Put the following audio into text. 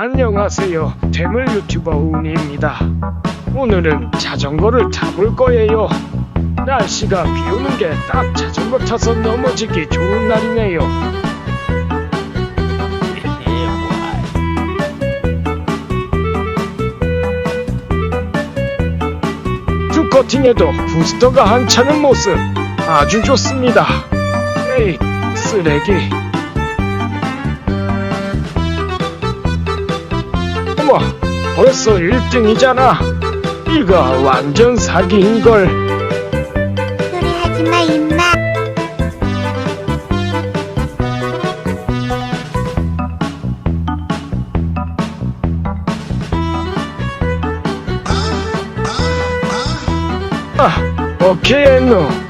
안녕하세요. 대물 유튜버 운이입니다. 오늘은 자전거를 타볼 거예요. 날씨가 비 오는 게 딱 자전거 타서 넘어지기 좋은 날이네요. 투커팅에도 부스터가 한차는 모습 아주 좋습니다. 에이, 쓰레기. 어머, 벌써 1등이잖아. 이거 완전 사기인걸. 소리하지 마 임마 아, 오케이, 엔노.